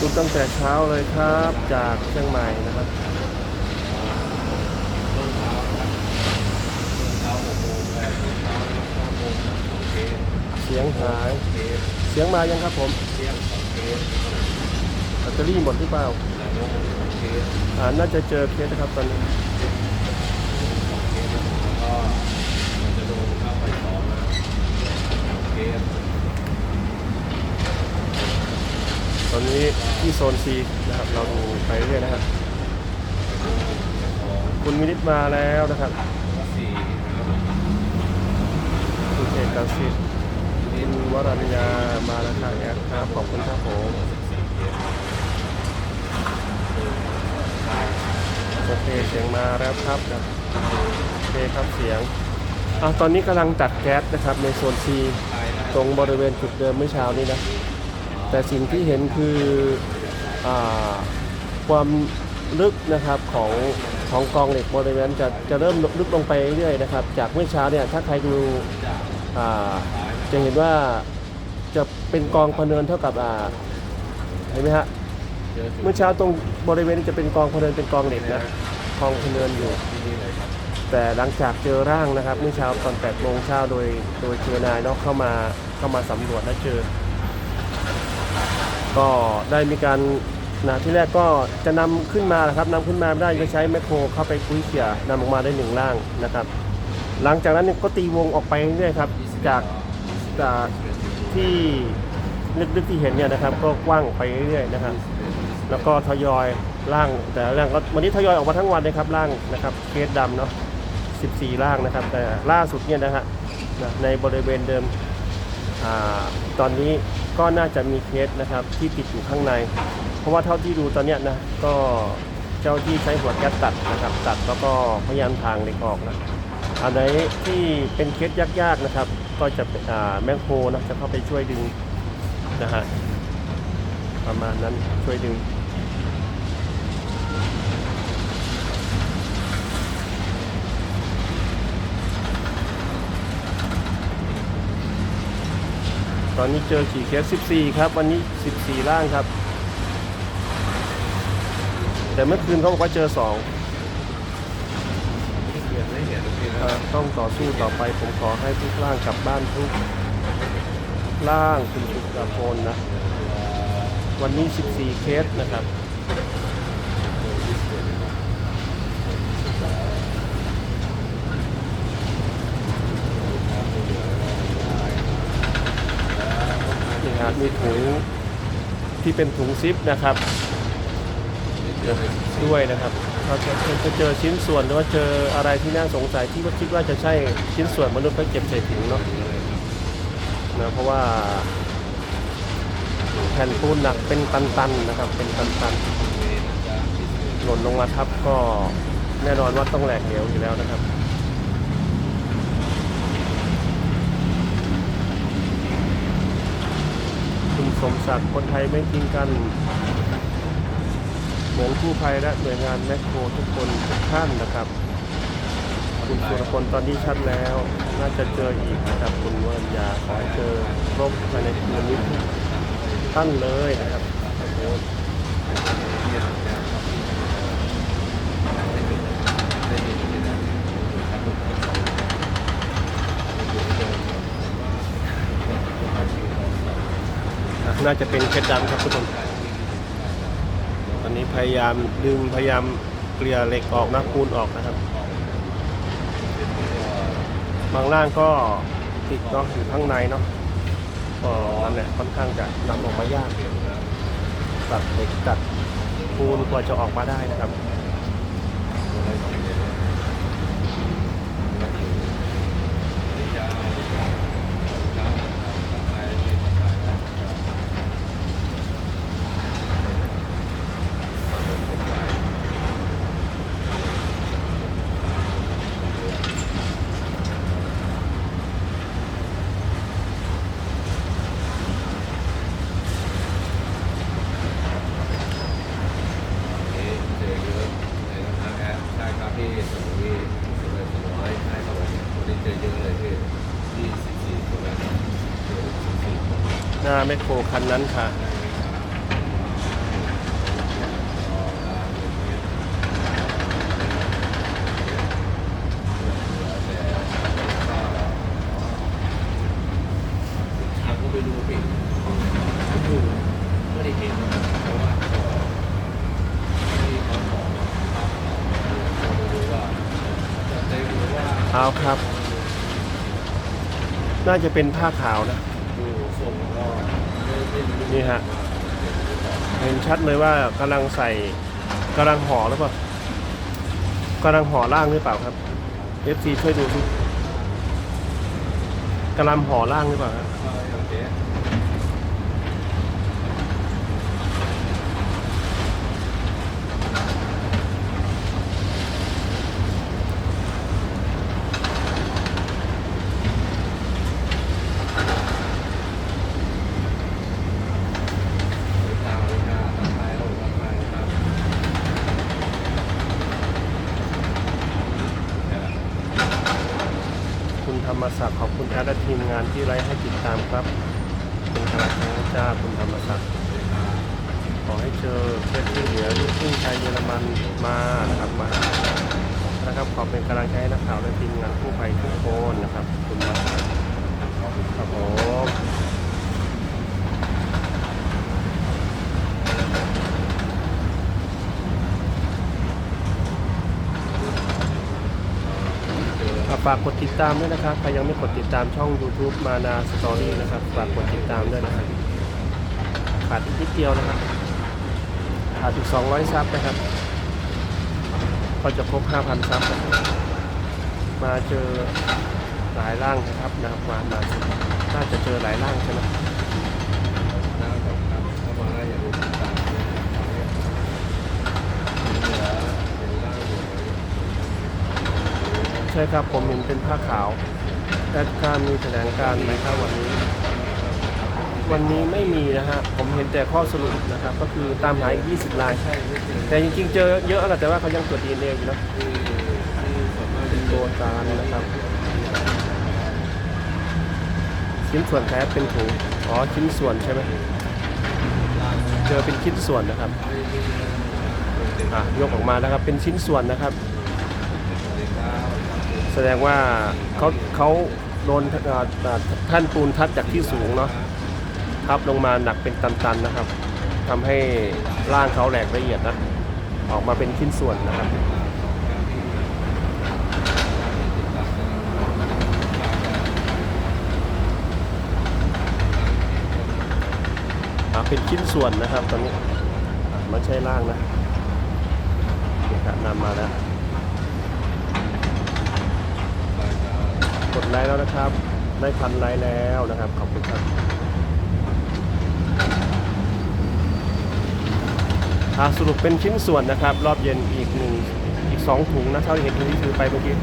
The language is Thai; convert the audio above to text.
รุตั้งแต่เช้าเลยครับจากเชียงใหม่นะครับเสียงหายเสียงมายังครับผมแบตเตอรี่หมดหรือเปล่าอ่าน่าจะเจอเคสครับตอนนี้เข้ ตอนนี้ที่โซน C นะครับ เราดูไปเรื่อยนะครับ คุณวินิตมาแล้วนะครับคุณเอกสิทธิ์คุณวรัญญามาแล้วครับแอดครับขอบคุณครับผมโอเคเสียงมาแล้วครับโอเคครับเสียงอะตอนนี้กำลังตัดแก๊สนะครับในโซน C ตรงบริเวณจุดเดิมเมื่อเช้านี้นะ แต่สิ่งที่เห็นคืออความลึกนะครับของของกองเหล็กบริเวณจะจะเริ่มลึกลงไปเรื่อยๆนะครับ จากเมื่อเช้าเนี่ยถ้าใครดูจะเห็นว่าจะเป็นกองพเนินเท่ากับเห็นไหมฮะเมื่อเช้าตรงบริเวณนี้จะเป็นกองพเนินเป็นกองเหล็กนะกองพเนินอยู่แต่หลังจากเจอร่างนะครับเมื่อเช้าตอน8โมงเช้าโดยโดยเจอนายเนาะเข้ามาเข้ามาสำรวจและเจอ ก็ได้มีการนะที่แรกก็จะนำขึ้นมานะครับนำขึ้นมาไม่ได้ก็ใช้แมคโครเข้าไปคุยเขี่ยนำออกมาได้หนึ่งร่างนะครับ หลังจากนั้นก็ตีวงออกไปเรื่อยครับจากจากที่ลึกๆที่เห็นเนี่ยนะครับ ก็กว้างไปเรื่อยๆนะครับ แล้วก็ทยอยร่างแต่ละร่างก็วันนี้ทยอยออกมาทั้งวันเลยครับร่างนะครับเคสดำเนาะ14ร่างนะครับ แต่ล่าสุดเนี่ยนะฮะในบริเวณเดิมอตอนนี้ ก็น่าจะมีเคสนะครับที่ติดอยู่ข้างใน เพราะว่าเท่าที่ดูตอนเนี้ยนะก็เจ้าที่ใช้หัวแก๊สตัดนะครับ ตัดแล้วก็พยายามทางเล็กออกนะอันไหนที่เป็นเคสยากๆนะครับ ก็จะเป็นอ่าแมงโคนะจะเข้าไปช่วยดึงนะฮะประมาณนั้นช่วยดึง ตอนนี้เจอขี่เคส14 ครับ วันนี้ 14ร่างครับ แต่เมื่อคืนเขาบอกว่าเจอ2ที่เขียนไม่เห็นเลยนะอ่าต้องต่อสู้ต่อไปผมขอให้ทุกร่างกลับบ้านทุกร่างคุณสุกระพลนะ วันนี้ 14 เคสนะครับ ครับมีถุงที่เป็นถุงซิปนะครับด้วยนะครับเราจะจะเจอชิ้นส่วนหรือว่าเจออะไรที่น่าสงสัยที่ว่าคิดว่าจะใช่ชิ้นส่วนมนุษย์ก็เก็บใส่ถุงเนาะนะเพราะว่าแผ่นปูนหนักเป็นตันๆนะครับ เป็นตันๆหล่นลงมาทับก็แน่นอนว่าต้องแหลกเหลวอยู่แล้วนะครับ สมศักดิ์คนไทยไม่ทิ้งกัน เหมือนกู้ภัยและหน่วยงานแมคโครทุกคนทุกท่านนะครับ คุณสุรพลตอนนี้ชัดแล้ว น่าจะเจออีกนะครับคุณวรัญญาขอให้เจอครบภายในคืนนี้ท่านเลยนะครับ น่าจะเป็นเพชรดำครับทุกคนตอนนี้พยายามดึงพยายามเกลี่ยเหล็กออกนะปูนออกนะครับ บางร่างก็ติดเนาะอยู่ข้างในเนาะก็นั่นแหละค่อนข้างจะนำออกมายากตัดเหล็กตัดปูนกว่าจะออกมาได้นะครับ นี้จอเยอะเลยพี่ที่สิบสี่คนหน้าแมคโครคันนั้นค่ะ ครับไปดูปิดดูไม่ได้เห็นเพราะว่า เอาครับ น่าจะเป็นผ้าขาวนะนี่ฮะเห็นชัดเลยว่ากำลังใส่กำลังห่อหรือเปล่ากำลังห่อล่างหรือเปล่าครับ FC ช่วยดูสิกำลังห่อล่างหรือเปล่าครับ ว่าอย่างเจ๊ ตามเลยค่ะตามไปลงตามไปครับ คุณธรรมศั กและทีมงานที่ไลฟ์ให้ติดตามครับเป็นกำลังใจให้จ้าคุณธรรมศักดิ์ขอให้เจอเพชรที่เหลือลูกครึ่งไทยเยอรมันมานะครับมานะครับขอเป็นกำลังใจให้นักข่าวและทีมงานผู้ภัยทุกคนนะครับขอบคุณมาครับผม ฝากกดติดตามด้วยนะครับ ใครยังไม่กดติดตามช่อง YouTube มานาสตอรี่นะครับ ฝากกดติดตามด้วยนะครับ ขาดอีกนิดเดียวนะครับ ขาดอีก200 ซับนะครับ ก็จะครบ 5,000 ซับนะครับมาเจอหลายร่างนะครับนะครับมามาน่าจะเจอหลายร่างใช่ไหมน้ำกับครับ ใช่ครับผมเห็นเป็นผ้าขาวแอดการมีแถลงการไหมครับวันนี้ วันนี้ไม่มีนะฮะผมเห็นแต่ข้อสรุปนะครับ ก็คือตามหาอีก 20รายใช่แต่จริงๆ เจอเยอะแหละแต่ว่าเขายังตรวจดีเอ็นเออยู่นะที่ส่วนมากจะโดนการนะครับ ชิ้นส่วนแท้เป็นถุงอ๋อชิ้นส่วนใช่ไหมเจอเป็นชิ้นส่วนนะครับอะยกออกมาแล้วครับเป็นชิ้นส่วนนะครับ ดงว่าเขาเขาโดนท่านปูนทัดจากที่สูงเนาะทับลงมาหนักเป็นตันๆนะครับทำให้ร่างเขาแหลกละเอียดนะออกมาเป็นชิ้นส่วนนะครับอ่าเป็นชิ้นส่วนนะครับตอนนี้ไม่ใช่ล่างนะนำมาแล้ว กดไลค์แล้วนะครับได้พันไลค์แล้วนะครับ ขอบคุณครับสรุปเป็นชิ้นส่วนนะครับ รอบเย็นอีกหนึ่งอีกสองถุงนะเท่าที่เห็นที่ถือไปเมื่อกี้